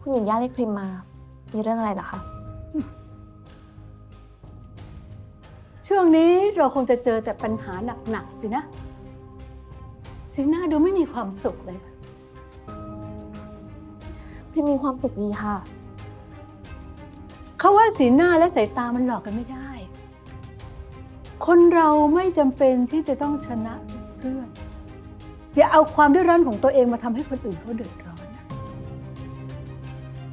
คุณหญิงย่าเรียกพริมมา มีเรื่องอะไรเหรอคะ ช่วงนี้เราคงจะเจอแต่ปัญหาหนัก ๆ สินะ สีหน้าดูไม่มีความสุขเลย พริมมีความสุขดีค่ะ เขาว่าสีหน้าและสายตามันหลอกกันไม่ได้ คนเราไม่จำเป็นที่จะต้องชนะทุกเรื่องอย่าเอาความดื้อรั้นของตัวเองมาทำให้คนอื่นเขาเดือดร้อนนะ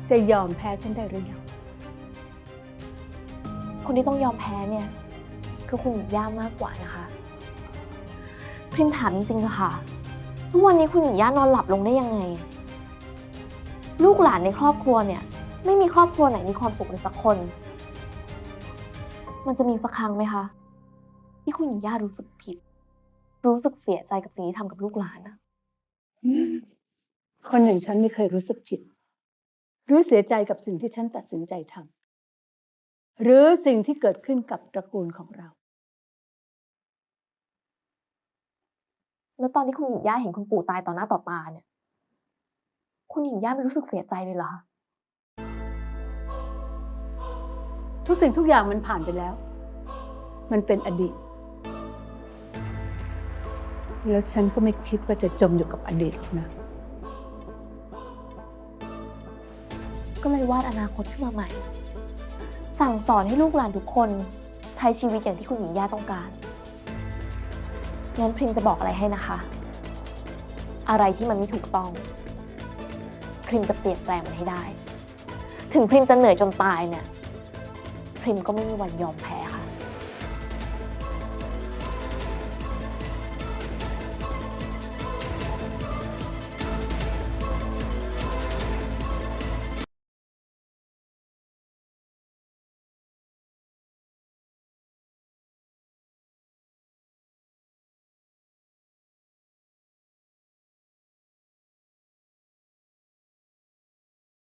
จะยอมแพ้ฉันได้หรือยัง คนที่ต้องยอมแพ้เนี่ย คือคุณหญิงย่ามากกว่านะคะ พิมถามจริงๆอะค่ะ ทุกวันนี้คุณหญิงย่านอนหลับลงได้ยังไง ลูกหลานในครอบครัวเนี่ย ไม่มีครอบครัวไหนมีความสุขเลยสักคน มันจะมีสักครั้งไหมคะที่คุณหญิงย่ารู้สึกผิด รู้สึกเสียใจกับสิ่งที่ทำกับลูกหลานนะคนอย่างฉันไม่เคยรู้สึกผิด รู้เสียใจกับสิ่งที่ฉันตัดสินใจทำหรือสิ่งที่เกิดขึ้นกับตระกูลของเรา แล้วตอนที่คุณหญิงย่าเห็นคุณปู่ตายต่อหน้าต่อตาเนี่ย คุณหญิงย่าไม่รู้สึกเสียใจเลยเหรอคะทุกสิ่งทุกอย่างมันผ่านไปแล้ว มันเป็นอดีต แล้วฉันก็ไม่คิดว่าจะจมอยู่กับอดีตหรอกนะ ก็เลยวาดอนาคตขึ้นมาใหม่ สั่งสอนให้ลูกหลานทุกคนใช้ชีวิตอย่างที่คุณหญิงย่าต้องการงั้นพริมจะบอกอะไรให้นะคะ อะไรที่มันไม่ถูกต้อง พริมจะเปลี่ยนแปลงมันให้ได้ ถึงพริมจะเหนื่อยจนตายเนี่ย พริมก็ไม่มีวันยอมแพ้